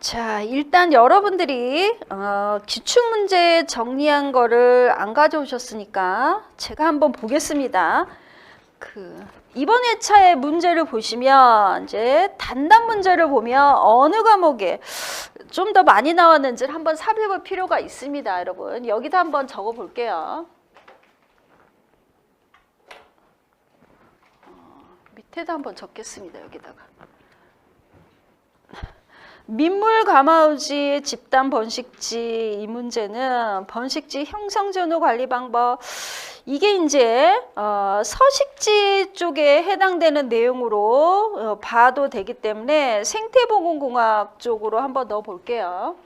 자, 일단 여러분들이 어, 기출문제 정리한 거를 안 가져오셨으니까 제가 한번 보겠습니다. 그 이번 회차의 문제를 보시면 이제 단답 문제를 보면 어느 과목에 좀 더 많이 나왔는지를 한번 살펴볼 필요가 있습니다, 여러분. 여기다 한번 적어 볼게요. 어, 밑에다 한번 적겠습니다, 여기다가. 민물 가마우지 집단 번식지 이 문제는 번식지 형성 전후 관리 방법 이게 이제 어, 서식지 쪽에 해당되는 내용으로 어, 봐도 되기 때문에 생태보건공학 쪽으로 한번 넣어 볼게요.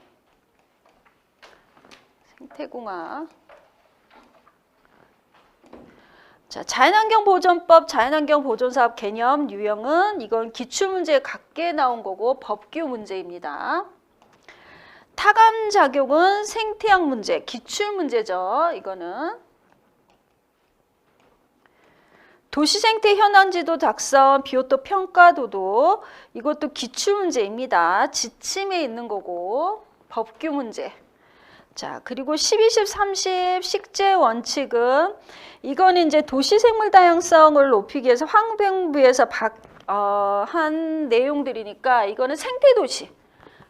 생태공학. 자, 자연환경 보존법, 자연환경 보존사업 개념 유형은 이건 기출문제 각계 나온 거고 법규 문제입니다. 타감작용은 생태학 문제, 기출문제죠. 이거는. 도시생태 현황지도 작성, 비오토 평가도도 이것도 기출문제입니다. 지침에 있는 거고 법규 문제. 자, 그리고 12, 10, 30 식재 원칙은 이거는 이제 도시 생물 다양성을 높이기 위해서 환경부에서 박, 어, 한 내용들이니까 이거는 생태 도시.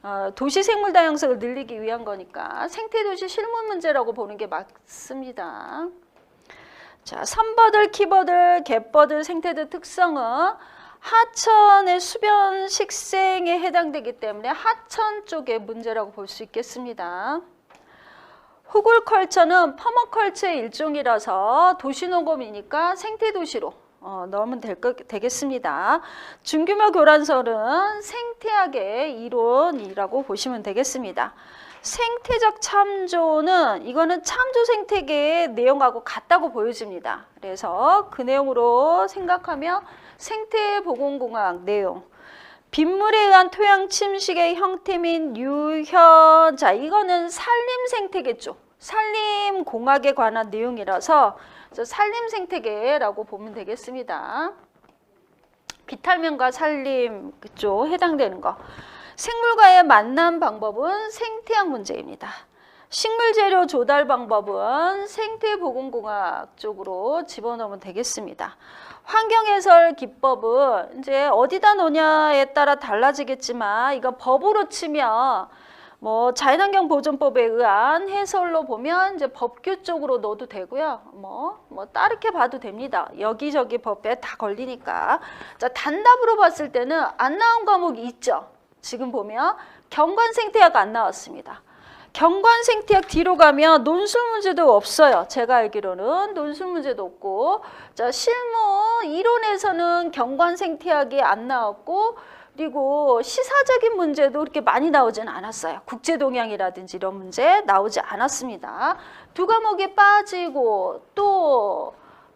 어, 도시 생물 다양성을 늘리기 위한 거니까 생태 도시 실문 문제라고 보는 게 맞습니다. 자, 삼버들, 키버들, 갯버들, 생태들 특성은 하천의 수변 식생에 해당되기 때문에 하천 쪽의 문제라고 볼 수 있겠습니다. 후굴컬처는 퍼머컬처의 일종이라서 도시농업이니까 생태도시로 어, 넣으면 될 거, 되겠습니다. 중규모 교란설은 생태학의 이론이라고 보시면 되겠습니다. 생태적 참조는 이거는 참조 생태계의 내용하고 같다고 보여집니다. 그래서 그 내용으로 생각하며 생태보건공학 내용 빗물에 의한 토양 침식의 형태 및 유현 자 이거는 산림 생태계죠. 산림 공학에 관한 내용이라서 산림 생태계라고 보면 되겠습니다. 비탈면과 산림 그쪽 해당되는 거. 생물과의 만남 방법은 생태학 문제입니다. 식물 재료 조달 방법은 생태보건공학 쪽으로 집어넣으면 되겠습니다. 환경해설 기법은 이제 어디다 놓냐에 따라 달라지겠지만 이건 법으로 치면 뭐 자연환경 보존법에 의한 해설로 보면 이제 법규 쪽으로 넣어도 되고요. 뭐, 뭐 따르게 봐도 됩니다. 여기저기 법에 다 걸리니까. 자, 단답으로 봤을 때는 안 나온 과목이 있죠. 지금 보면 경관 생태학 안 나왔습니다. 경관생태학 뒤로 가면 논술 문제도 없어요. 제가 알기로는 논술 문제도 없고 자 실무 이론에서는 경관생태학이 안 나왔고 그리고 시사적인 문제도 그렇게 많이 나오지는 않았어요. 국제동향이라든지 이런 문제 나오지 않았습니다. 두 과목이 빠지고 또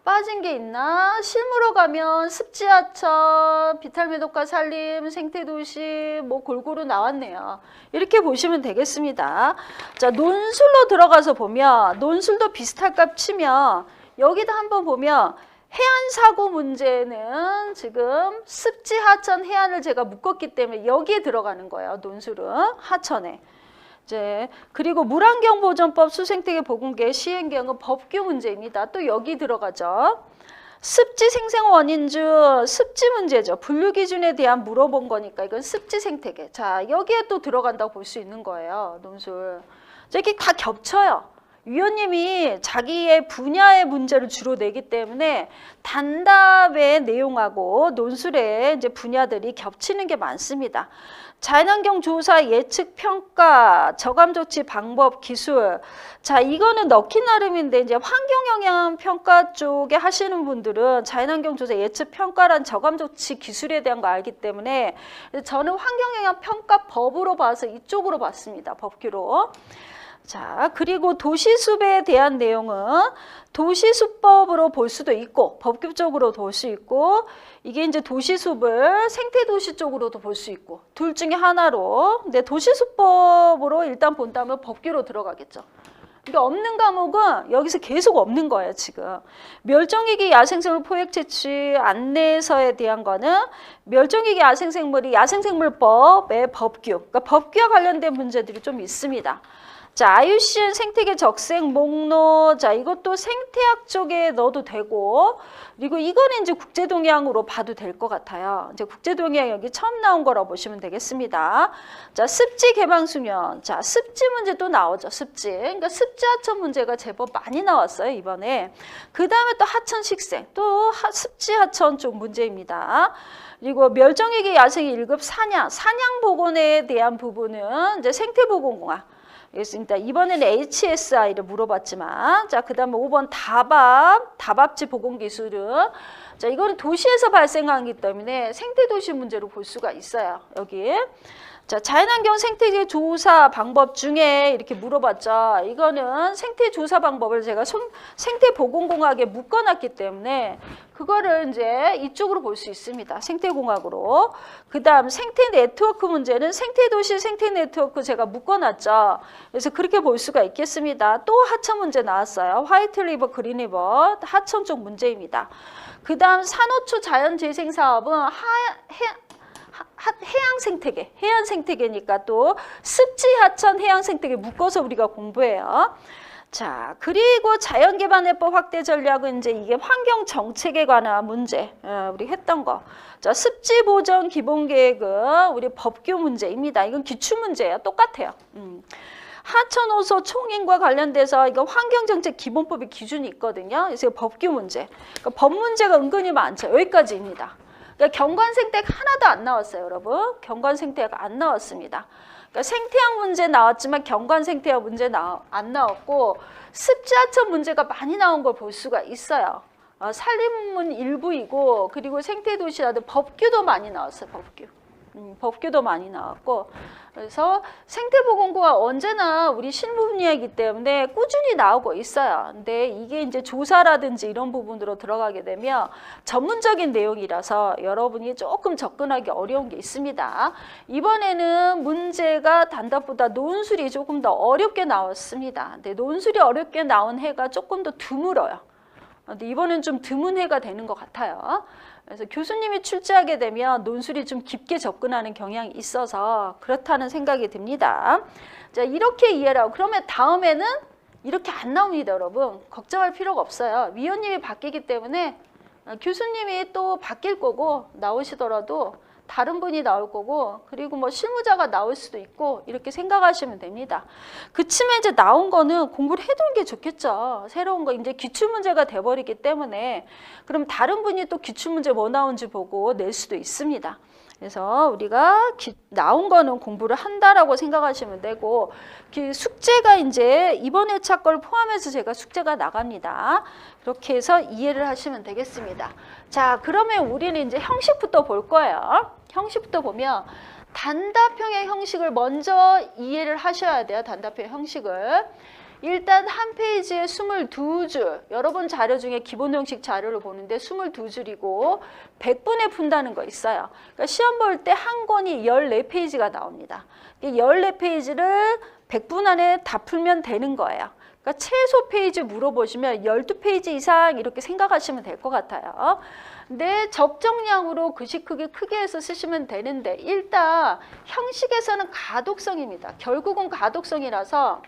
빠진 게 있나? 실무로 가면 습지하천, 비탈매독과 산림, 생태도시 뭐 골고루 나왔네요. 이렇게 보시면 되겠습니다. 자 논술로 들어가서 보면 논술도 비슷할 값 치면 여기다 한번 보면 해안 사고 문제는 지금 습지 하천 해안을 제가 묶었기 때문에 여기에 들어가는 거예요. 논술은 하천에. 이제 그리고 물환경보전법 수생태계 보건계 시행경은 법규 문제입니다. 또 여기 들어가죠. 습지 생생 원인 중 습지 문제죠. 분류 기준에 대한 물어본 거니까 이건 습지 생태계. 자 여기에 또 들어간다고 볼 수 있는 거예요. 논술. 이게 다 겹쳐요. 위원님이 자기의 분야의 문제를 주로 내기 때문에 단답의 내용하고 논술의 이제 분야들이 겹치는 게 많습니다. 자연환경 조사 예측 평가 저감 조치 방법 기술. 자 이거는 넣기 나름인데 이제 환경 영향 평가 쪽에 하시는 분들은 자연환경 조사 예측 평가란 저감 조치 기술에 대한 거 알기 때문에 저는 환경 영향 평가 법으로 봐서 이쪽으로 봤습니다 법규로 자, 그리고 도시숲에 대한 내용은 도시숲법으로 볼 수도 있고 법규적으로 볼 수 있고 이게 이제 도시숲을 생태도시 쪽으로도 볼 수 있고 둘 중에 하나로 근데 도시숲법으로 일단 본다면 법규로 들어가겠죠. 그러니까 없는 과목은 여기서 계속 없는 거예요, 지금. 멸종위기 야생생물 포획 채취 안내서에 대한 거는 멸종위기 야생생물이 야생생물법의 법규, 그러니까 법규와 관련된 문제들이 좀 있습니다. 자, IUCN 생태계 적색 목록, 자, 이것도 생태학 쪽에 넣어도 되고, 그리고 이거는 이제 국제동향으로 봐도 될 것 같아요. 이제 국제동향 여기 처음 나온 거라고 보시면 되겠습니다. 자, 습지 개방 수면. 자, 습지 문제 또 나오죠, 습지. 그러니까 습지 하천 문제가 제법 많이 나왔어요, 이번에. 그 다음에 또 하천 식생, 또 하, 습지 하천 쪽 문제입니다. 그리고 멸종위기 야생 1급 사냥, 사냥 복원에 대한 부분은 이제 생태보건공학. 있습니다. 이번에는 HSI를 물어봤지만, 자, 그 다음에 5번 다밥, 다밥지 보건 기술은, 자, 이거는 도시에서 발생하기 때문에 생태도시 문제로 볼 수가 있어요. 여기. 자, 자연환경 생태계 조사 방법 중에 이렇게 물어봤죠. 이거는 생태 조사 방법을 제가 손- 생태보건공학에 묶어놨기 때문에 그거를 이제 이쪽으로 볼 수 있습니다. 생태공학으로. 그 다음 생태 네트워크 문제는 생태도시 생태 네트워크 제가 묶어놨죠. 그래서 그렇게 볼 수가 있겠습니다. 또 하천 문제 나왔어요. 화이트 리버, 그린 리버 하천 쪽 문제입니다. 그 다음 산호초 자연재생 사업은 하, 해, 하- 해양 생태계, 해안 생태계니까 또 습지 하천 해양 생태계 묶어서 우리가 공부해요. 자, 그리고 자연개발해법 확대 전략은 이제 이게 환경 정책에 관한 문제, 어, 우리 했던 거. 자, 습지 보전 기본 계획은 우리 법규 문제입니다. 이건 기출 문제예요. 똑같아요. 음. 하천호소 총인과 관련돼서 이거 환경정책 기본법의 기준이 있거든요. 그래서 법규 문제. 그러니까 법 문제가 은근히 많죠. 여기까지입니다. 그러니까 경관생태 하나도 안 나왔어요, 여러분. 경관생태가 안 나왔습니다. 그러니까 생태학 문제 나왔지만 경관생태학 문제 나, 안 나왔고 습지하천 문제가 많이 나온 걸 볼 수가 있어요. 어, 산림문 일부이고 그리고 생태도시라도 법규도 많이 나왔어요, 법규. 음, 법규도 많이 나왔고 그래서 생태보건고가 언제나 우리 실무 분야이기 때문에 꾸준히 나오고 있어요. 근데 이게 이제 조사라든지 이런 부분으로 들어가게 되면 전문적인 내용이라서 여러분이 조금 접근하기 어려운 게 있습니다. 이번에는 문제가 단답보다 논술이 조금 더 어렵게 나왔습니다. 근데 논술이 어렵게 나온 해가 조금 더 드물어요. 근데 이번엔 좀 드문 해가 되는 것 같아요. 그래서 교수님이 출제하게 되면 논술이 좀 깊게 접근하는 경향이 있어서 그렇다는 생각이 듭니다. 자, 이렇게 이해를 하고 그러면 다음에는 이렇게 안 나옵니다, 여러분. 걱정할 필요가 없어요. 위원님이 바뀌기 때문에 어, 교수님이 또 바뀔 거고 나오시더라도 다른 분이 나올 거고 그리고 뭐 실무자가 나올 수도 있고 이렇게 생각하시면 됩니다. 그치만 이제 나온 거는 공부를 해두는 게 좋겠죠. 새로운 거 이제 기출 문제가 돼버리기 때문에 그럼 다른 분이 또 기출 문제 뭐 나온지 보고 낼 수도 있습니다. 그래서 우리가 기- 나온 거는 공부를 한다라고 생각하시면 되고 그 숙제가 이제 이번 회차 걸 포함해서 제가 숙제가 나갑니다. 그렇게 해서 이해를 하시면 되겠습니다. 자, 그러면 우리는 이제 형식부터 볼 거예요. 형식부터 보면 단답형의 형식을 먼저 이해를 하셔야 돼요. 단답형의 형식을. 일단 한 페이지에 22줄, 여러분 자료 중에 기본 형식 자료를 보는데 22줄이고 100분에 푼다는 거 있어요. 그러니까 시험 볼 때 한 권이 14페이지가 나옵니다. 이 14페이지를 100분 안에 다 풀면 되는 거예요. 그러니까 최소 페이지 물어보시면 12페이지 이상 이렇게 생각하시면 될 것 같아요. 근데 적정량으로 글씨 크기 크게 해서 쓰시면 되는데 일단 형식에서는 가독성입니다. 결국은 가독성이라서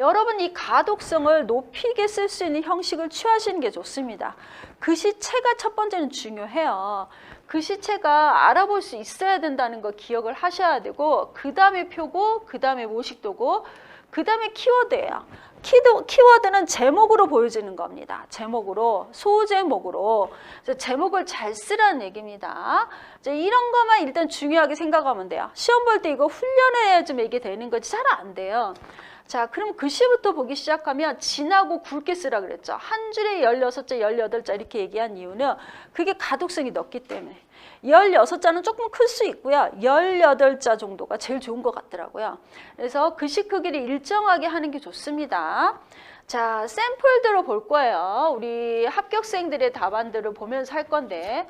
여러분 이 가독성을 높이게 쓸 수 있는 형식을 취하시는 게 좋습니다. 글씨체가 첫 번째는 중요해요. 글씨체가 알아볼 수 있어야 된다는 거 기억을 하셔야 되고 그 다음에 표고 그 다음에 모식도고 그 다음에 키워드예요. 키도, 키워드는 제목으로 보여지는 겁니다. 제목으로 소제목으로 제목을 잘 쓰라는 얘기입니다. 이런 것만 일단 중요하게 생각하면 돼요. 시험 볼 때 이거 훈련해야 좀 이게 되는 거지 잘 안 돼요. 자, 그럼 글씨부터 보기 시작하면 진하고 굵게 쓰라 그랬죠. 한 줄에 16자, 18자 이렇게 얘기한 이유는 그게 가독성이 높기 때문에. 16자는 조금 클 수 있고요. 18자 정도가 제일 좋은 것 같더라고요. 그래서 글씨 크기를 일정하게 하는 게 좋습니다. 자, 샘플들을 볼 거예요. 우리 합격생들의 답안들을 보면서 할 건데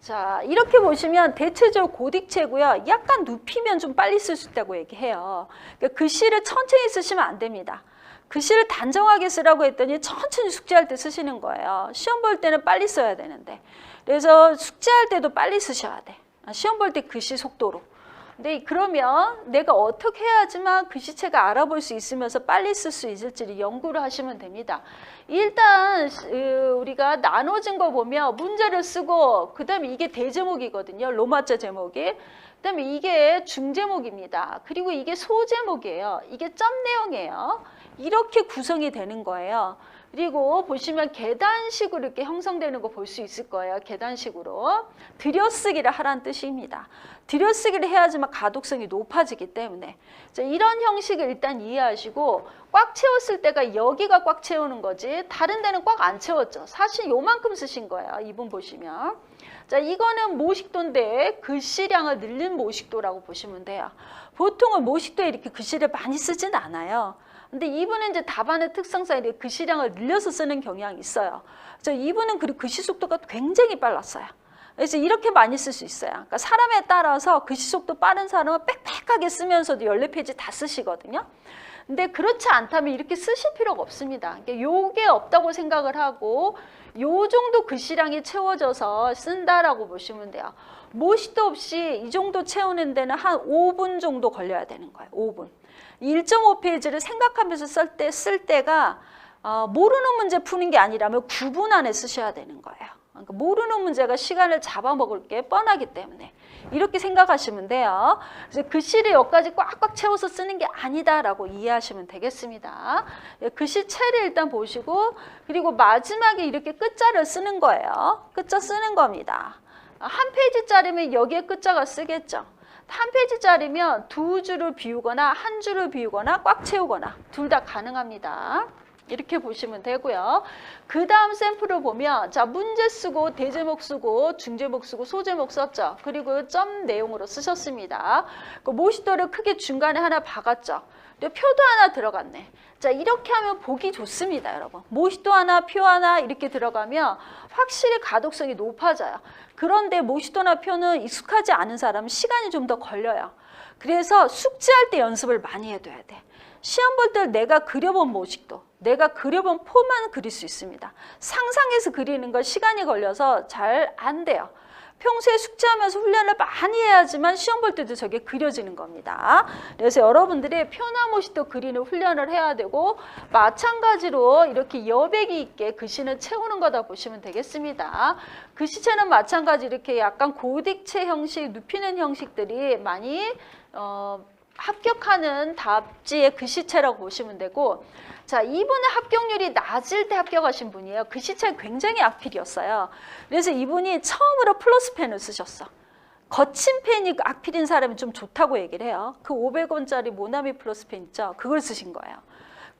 자, 이렇게 보시면 대체적으로 고딕체고요. 약간 눕히면 좀 빨리 쓸 수 있다고 얘기해요. 그러니까 글씨를 천천히 쓰시면 안 됩니다. 글씨를 단정하게 쓰라고 했더니 천천히 숙제할 때 쓰시는 거예요. 시험 볼 때는 빨리 써야 되는데. 그래서 숙제할 때도 빨리 쓰셔야 돼. 아, 시험 볼 때 글씨 속도로. 근데 그러면 내가 어떻게 해야지만 글씨체가 알아볼 수 있으면서 빨리 쓸 수 있을지를 연구를 하시면 됩니다. 일단 으, 우리가 나눠진 거 보면 문제를 쓰고 그 다음에 이게 대제목이거든요. 로마자 제목이. 그 다음에 이게 중제목입니다. 그리고 이게 소제목이에요. 이게 점 내용이에요. 이렇게 구성이 되는 거예요. 그리고 보시면 계단식으로 이렇게 형성되는 거 볼 수 있을 거예요. 계단식으로. 들여쓰기를 하라는 뜻입니다. 들여쓰기를 해야지만 가독성이 높아지기 때문에 자, 이런 형식을 일단 이해하시고 꽉 채웠을 때가 여기가 꽉 채우는 거지 다른 데는 꽉 안 채웠죠. 사실 요만큼 쓰신 거예요. 이분 보시면. 자, 이거는 모식도인데 글씨량을 늘린 모식도라고 보시면 돼요. 보통은 모식도에 이렇게 글씨를 많이 쓰진 않아요. 근데 이분은 이제 답안의 특성상 이렇게 글씨량을 늘려서 쓰는 경향이 있어요. 저 이분은 그리고 글씨 속도가 굉장히 빨랐어요. 그래서 이렇게 많이 쓸 수 있어요. 그러니까 사람에 따라서 글씨 속도 빠른 사람은 빽빽하게 쓰면서도 14페이지 다 쓰시거든요. 근데 그렇지 않다면 이렇게 쓰실 필요가 없습니다. 그러니까 요게 없다고 생각을 하고 요 정도 글씨량이 채워져서 쓴다라고 보시면 돼요. 모시도 없이 이 정도 채우는 데는 한 5분 정도 걸려야 되는 거예요. 5분. 1.5페이지를 생각하면서 쓸 때 쓸 때가 어, 모르는 문제 푸는 게 아니라면 9분 안에 쓰셔야 되는 거예요. 그러니까 모르는 문제가 시간을 잡아먹을 게 뻔하기 때문에 이렇게 생각하시면 돼요. 그래서 글씨를 여기까지 꽉꽉 채워서 쓰는 게 아니다라고 이해하시면 되겠습니다. 예, 글씨체를 일단 보시고 그리고 마지막에 이렇게 끝자를 쓰는 거예요. 끝자 쓰는 겁니다. 한 페이지짜리면 여기에 끝자가 쓰겠죠. 한 페이지짜리면 두 줄을 비우거나 한 줄을 비우거나 꽉 채우거나 둘 다 가능합니다. 이렇게 보시면 되고요. 그 다음 샘플을 보면 자 문제 쓰고 대제목 쓰고 중제목 쓰고 소제목 썼죠. 그리고 점 내용으로 쓰셨습니다. 그 모시도를 크게 중간에 하나 박았죠. 근데 표도 하나 들어갔네. 자 이렇게 하면 보기 좋습니다, 여러분. 모시도 하나, 표 하나 이렇게 들어가면 확실히 가독성이 높아져요. 그런데 모시도나 표는 익숙하지 않은 사람은 시간이 좀 더 걸려요. 그래서 숙제할 때 연습을 많이 해둬야 돼. 시험 볼 때 내가 그려본 모식도, 내가 그려본 포만 그릴 수 있습니다. 상상해서 그리는 걸 시간이 걸려서 잘 안 돼요. 평소에 숙제하면서 훈련을 많이 해야지만 시험 볼 때도 저게 그려지는 겁니다. 그래서 여러분들이 표나 모식도 그리는 훈련을 해야 되고 마찬가지로 이렇게 여백이 있게 글씨는 채우는 거다 보시면 되겠습니다. 글씨체는 마찬가지 이렇게 약간 고딕체 형식, 눕히는 형식들이 많이 어, 합격하는 답지의 글씨체라고 보시면 되고 자 이분의 합격률이 낮을 때 합격하신 분이에요. 글씨체 굉장히 악필이었어요. 그래서 이분이 처음으로 플러스 펜을 쓰셨어. 거친 펜이 악필인 사람이 좀 좋다고 얘기를 해요. 그 500원짜리 모나미 플러스 펜 있죠? 그걸 쓰신 거예요.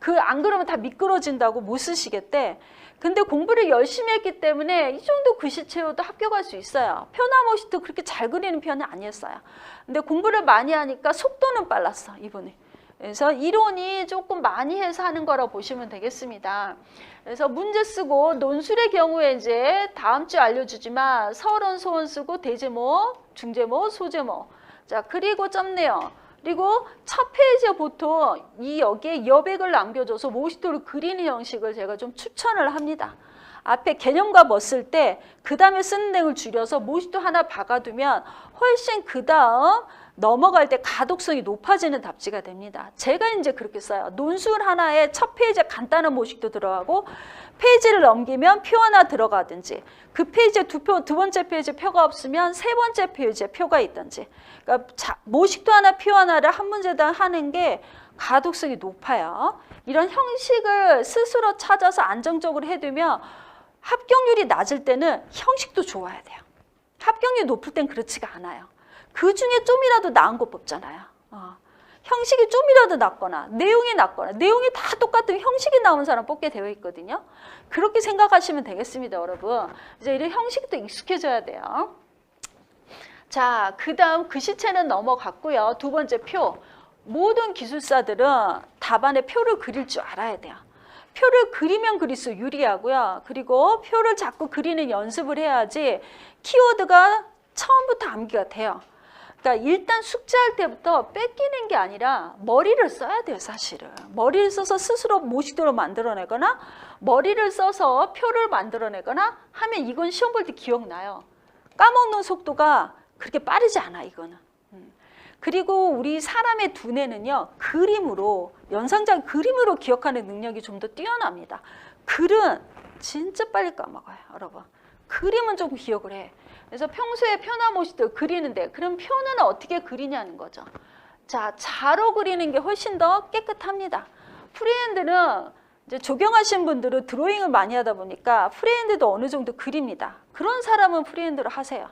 그 안 그러면 다 미끄러진다고 못 쓰시겠대. 근데 공부를 열심히 했기 때문에 이 정도 글씨 채워도 합격할 수 있어요. 표나머시도 그렇게 잘 그리는 편은 아니었어요. 근데 공부를 많이 하니까 속도는 빨랐어, 이분이. 그래서 이론이 조금 많이 해서 하는 거라 고 보시면 되겠습니다. 그래서 문제 쓰고 논술의 경우에 이제 다음 주 알려주지만 서론, 소원 쓰고 대제목, 중제목, 소제목. 자, 그리고 점 내용. 그리고 첫 페이지에 보통 이 여기에 여백을 남겨줘서 모시도를 그리는 형식을 제가 좀 추천을 합니다. 앞에 개념과 뭐쓸때그 다음에 쓰는 내용을 줄여서 모시도 하나 박아두면 훨씬 그 다음 넘어갈 때 가독성이 높아지는 답지가 됩니다. 제가 이제 그렇게 써요. 논술 하나에 첫 페이지에 간단한 모식도 들어가고 페이지를 넘기면 표 하나 들어가든지 그 페이지에 두, 표, 두 번째 페이지에 표가 없으면 세 번째 페이지에 표가 있든지 그러니까 자, 모식도 하나 표 하나를 한 문제당 하는 게 가독성이 높아요. 이런 형식을 스스로 찾아서 안정적으로 해두면 합격률이 낮을 때는 형식도 좋아야 돼요. 합격률이 높을 땐 그렇지가 않아요. 그 중에 좀이라도 나은 거 뽑잖아요. 어. 형식이 좀이라도 낫거나 내용이 낫거나 내용이 다 똑같으면 형식이 나온 사람 뽑게 되어 있거든요. 그렇게 생각하시면 되겠습니다, 여러분. 이제 이런 형식도 익숙해져야 돼요. 자, 그 다음 글씨체는 넘어갔고요. 두 번째 표. 모든 기술사들은 답안에 표를 그릴 줄 알아야 돼요. 표를 그리면 그릴수록 유리하고요. 그리고 표를 자꾸 그리는 연습을 해야지 키워드가 처음부터 암기가 돼요. 그러니까 일단 숙제할 때부터 뺏기는 게 아니라 머리를 써야 돼요, 사실은. 머리를 써서 스스로 모식도를 만들어내거나 머리를 써서 표를 만들어내거나 하면 이건 시험 볼 때 기억나요. 까먹는 속도가 그렇게 빠르지 않아, 이거는. 음. 그리고 우리 사람의 두뇌는요, 그림으로, 연상작 그림으로 기억하는 능력이 좀 더 뛰어납니다. 글은 진짜 빨리 까먹어요, 여러분. 그림은 좀 기억을 해. 그래서 평소에 모식도 그리는데 그럼 표는 어떻게 그리냐는 거죠. 자, 자로 그리는 게 훨씬 더 깨끗합니다. 프리핸드는 이제 조경하신 분들은 드로잉을 많이 하다 보니까 프리핸드도 어느 정도 그립니다. 그런 사람은 프리핸드를 하세요.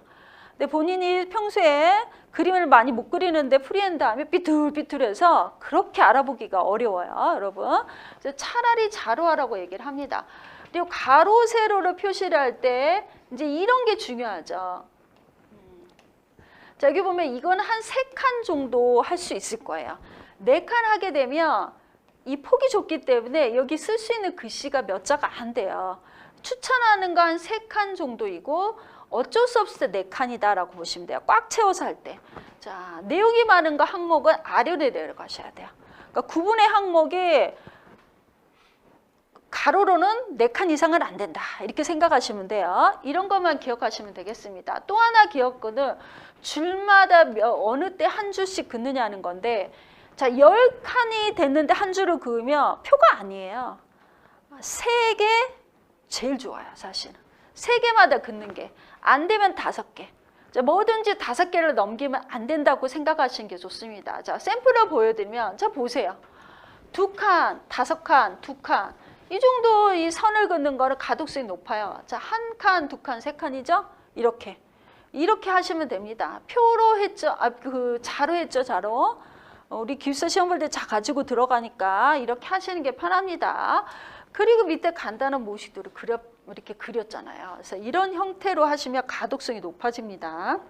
근데 본인이 평소에 그림을 많이 못 그리는데 프리핸드 하면 삐뚤삐뚤해서 그렇게 알아보기가 어려워요, 여러분. 그래서 차라리 자로 하라고 얘기를 합니다. 그리고 가로 세로를 표시를 할 때 이제 이런 게 중요하죠. 음. 자 여기 보면 이건 한 세 칸 정도 할 수 있을 거예요. 네 칸 하게 되면 이 폭이 좁기 때문에 여기 쓸 수 있는 글씨가 몇 자가 안 돼요. 추천하는 거한세칸 정도이고 어쩔 수 없을 때 네 칸이다라고 보시면 돼요. 꽉 채워서 할 때. 자 내용이 많은 거 항목은 아래로 내려가셔야 돼요. 그러니까 구분의 항목이 가로로는 네 칸 이상은 안 된다. 이렇게 생각하시면 돼요. 이런 것만 기억하시면 되겠습니다. 또 하나 기억거는 줄마다 몇, 어느 때 한 줄씩 긋느냐는 건데 자, 열 칸이 됐는데 한 줄을 그으면 표가 아니에요. 세 개 제일 좋아요, 사실은. 세 개마다 긋는 게. 안 되면 다섯 개. 자, 뭐든지 다섯 개를 넘기면 안 된다고 생각하시는 게 좋습니다. 자, 샘플을 보여드리면, 자, 보세요. 두 칸, 다섯 칸, 두 칸. 이 정도 이 선을 긋는 거는 가독성이 높아요. 자, 한 칸, 두 칸, 세 칸이죠? 이렇게. 이렇게 하시면 됩니다. 표로 했죠? 아, 그 자로 했죠, 자로. 어, 우리 기숙사 시험 볼 때 자 가지고 들어가니까 이렇게 하시는 게 편합니다. 그리고 밑에 간단한 모식도를 그려 이렇게 그렸잖아요. 그래서 이런 형태로 하시면 가독성이 높아집니다.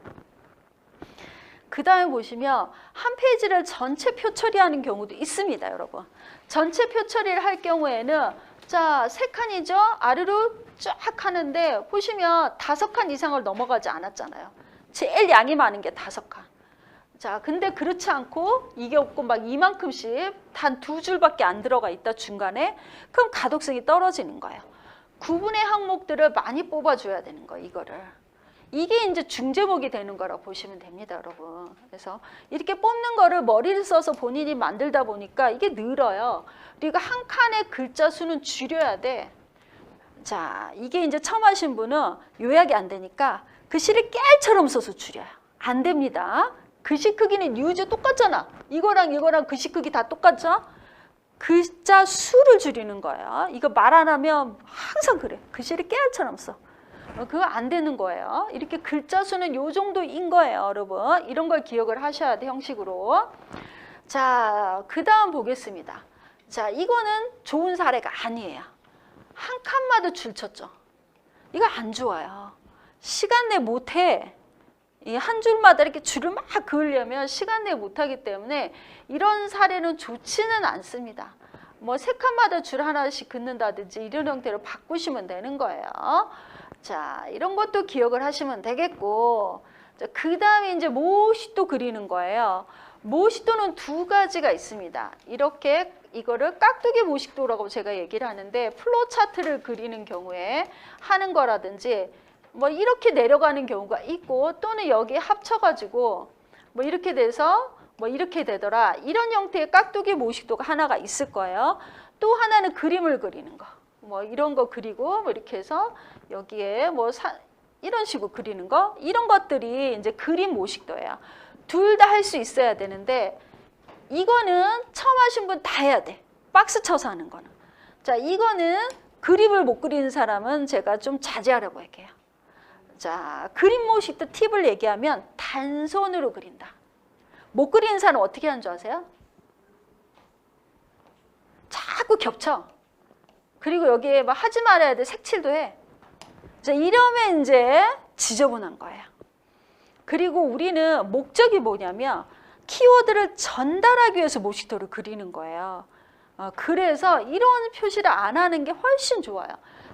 그 다음에 보시면 한 페이지를 전체 표 처리하는 경우도 있습니다, 여러분. 전체 표 처리를 할 경우에는 자, 세 칸이죠? 아래로 쫙 하는데 보시면 다섯 칸 이상을 넘어가지 않았잖아요. 제일 양이 많은 게 다섯 칸. 자, 근데 그렇지 않고 이게 없고 막 이만큼씩 단 두 줄밖에 안 들어가 있다 중간에 그럼 가독성이 떨어지는 거예요. 구분의 항목들을 많이 뽑아줘야 되는 거예요, 이거를. 이게 이제 중제목이 되는 거라고 보시면 됩니다, 여러분. 그래서 이렇게 뽑는 거를 머리를 써서 본인이 만들다 보니까 이게 늘어요. 그리고 한 칸의 글자 수는 줄여야 돼. 자, 이게 이제 처음 하신 분은 요약이 안 되니까 글씨를 깨알처럼 써서 줄여요. 안 됩니다. 글씨 크기는 유제 똑같잖아. 이거랑 이거랑 글씨 크기 다 똑같죠? 글자 수를 줄이는 거예요. 이거 말 안 하면 항상 그래. 글씨를 깨알처럼 써. 어, 그거 안 되는 거예요. 이렇게 글자 수는 요 정도인 거예요, 여러분. 이런 걸 기억을 하셔야 돼, 형식으로. 자, 그 다음 보겠습니다. 자, 이거는 좋은 사례가 아니에요. 한 칸마다 줄 쳤죠. 이거 안 좋아요. 시간 내 못해. 이 한 줄마다 이렇게 줄을 막 그으려면 시간 내에 못하기 때문에 이런 사례는 좋지는 않습니다. 뭐 세 칸마다 줄 하나씩 긋는다든지 이런 형태로 바꾸시면 되는 거예요. 자, 이런 것도 기억을 하시면 되겠고, 그 다음에 이제 모시도 그리는 거예요. 모시도는 두 가지가 있습니다. 이렇게 이거를 깍두기 모식도라고 제가 얘기를 하는데 플로 차트를 그리는 경우에 하는 거라든지 뭐 이렇게 내려가는 경우가 있고 또는 여기 합쳐가지고 뭐 이렇게 돼서 뭐 이렇게 되더라 이런 형태의 깍두기 모식도가 하나가 있을 거예요. 또 하나는 그림을 그리는 거. 뭐 이런 거 그리고 뭐 이렇게 해서 여기에 뭐 사, 이런 식으로 그리는 거 이런 것들이 이제 그림 모식도예요. 둘 다 할 수 있어야 되는데 이거는 처음 하신 분 다 해야 돼. 박스 쳐서 하는 거는. 자, 이거는 그림을 못 그리는 사람은 제가 좀 자제하려고 할게요. 자, 그림 모식도 팁을 얘기하면 단손으로 그린다. 못 그리는 사람 어떻게 하는 줄 아세요? 자꾸 겹쳐. 그리고 여기에 막 하지 말아야 돼. 색칠도 해. 자, 이러면 이제 지저분한 거예요. 그리고 우리는 목적이 뭐냐면 키워드를 전달하기 위해서 모식도를 그리는 거예요. 어, 그래서 이런 표시를 안 하는 게 훨씬 좋아요.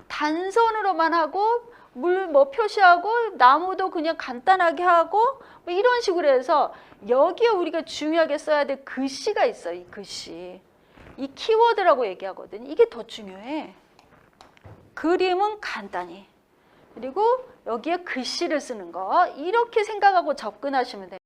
단선으로만 하고 물뭐 표시하고 나무도 그냥 간단하게 하고 뭐 이런 식으로 해서 여기에 우리가 중요하게 써야 될 글씨가 있어요. 이 글씨. 이 키워드라고 얘기하거든요. 이게 더 중요해. 그림은 간단히. 그리고 여기에 글씨를 쓰는 거. 이렇게 생각하고 접근하시면 돼요.